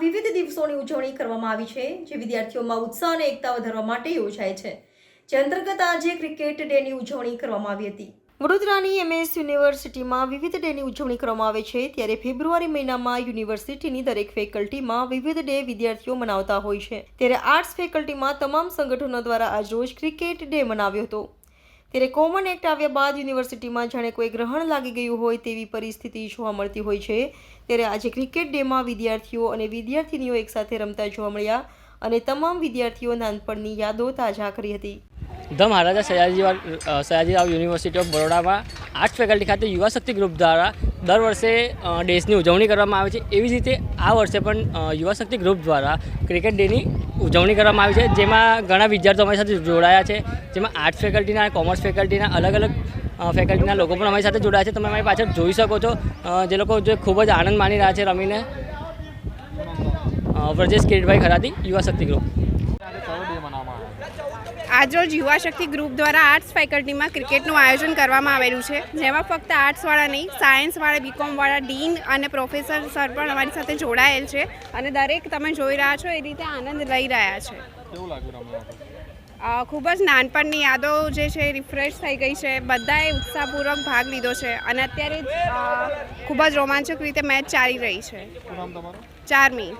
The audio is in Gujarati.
વિવિધ દિવસોની ઉજવણી કરવામાં આવી છે, જે વિદ્યાર્થીઓમાં ઉત્સાહ અને એકતા વધારવા માટે યોજાય છે. જે અંતર્ગત આજે ક્રિકેટ ડેની ઉજવણી કરવામાં આવી હતી. વડોદરાની એમએસ યુનિવર્સિટીમાં વિવિધ ડેની ઉજવણી કરવામાં આવે છે, ત્યારે ફેબ્રુઆરી મહિનામાં યુનિવર્સિટીની દરેક ફેકલ્ટીમાં વિવિધ ડે વિદ્યાર્થીઓ મનાવતા હોય છે. ત્યારે આર્ટ્સ ફેકલ્ટીમાં તમામ સંગઠનો દ્વારા આજરોજ ક્રિકેટ ડે મનાવ્યો હતો. ત્યારે કોમન એક્ટ આવ્યા બાદ યુનિવર્સિટીમાં જાણે કોઈ ગ્રહણ લાગી ગયું હોય તેવી પરિસ્થિતિ જોવા મળતી હોય છે. ત્યારે આજે ક્રિકેટ ડેમાં વિદ્યાર્થીઓ અને વિદ્યાર્થીનીઓ એકસાથે રમતા જોવા મળ્યા અને તમામ વિદ્યાર્થીઓ નાનપણની યાદો તાજા કરી હતી. ધ મહારાજા સયાજીરાવ અ, સયાજીરાવ યુનિવર્સિટી ઓફ બરોડામાં આર્ટ ફેકલ્ટી ખાતે યુવા શક્તિ ગ્રુપ દ્વારા દર વર્ષે અ, ડેસની ઉજવણી કરવામાં આવે છે. એવી જ રીતે આ વર્ષે પણ યુવા શક્તિ ગ્રુપ દ્વારા ક્રિકેટ ડેની ઉજવણી કરવામાં આવી છે. જેમાં ઘણા વિદ્યાર્થીઓ અમારી સાથે જોડાયા છે. જેમાં આર્ટ્સ ફેકલ્ટીના કોમર્સ ફેકલ્ટીના અલગ અલગ ફેકલ્ટીના લોકો પણ અમારી સાથે જોડાયા છે. તમે અમારી પાછળ જોઈ શકો છો. જે લોકો જે ખૂબ જ આનંદ માણી રહ્યા છે રમીને. વ્રજેશ કિરીટભાઈ ખરાતી યુવા શક્તિ ગ્રુપ. આજરોજ યુવા શક્તિ ગ્રુપ દ્વારા આર્ટ્સ ફેકલ્ટીમાં ક્રિકેટનું આયોજન કરવામાં આવેલું છે જેમાં ફક્ત આર્ટ્સવાળા નહીં સાયન્સવાળા બીકોમવાળા ડીન અને પ્રોફેસર સર પણ અમારી સાથે જોડાયેલ છે અને દરેક તમે જોઈ રહ્યા છો એ રીતે આનંદ લઈ રહ્યા છે. ખૂબ જ નાનપણની યાદો જે છે રિફ્રેશ થઈ ગઈ છે બધાએ ઉત્સાહપૂર્વક ભાગ લીધો છે અને અત્યારે ખૂબ જ રોમાંચક રીતે મેચ ચાલી રહી છે. ચારમી.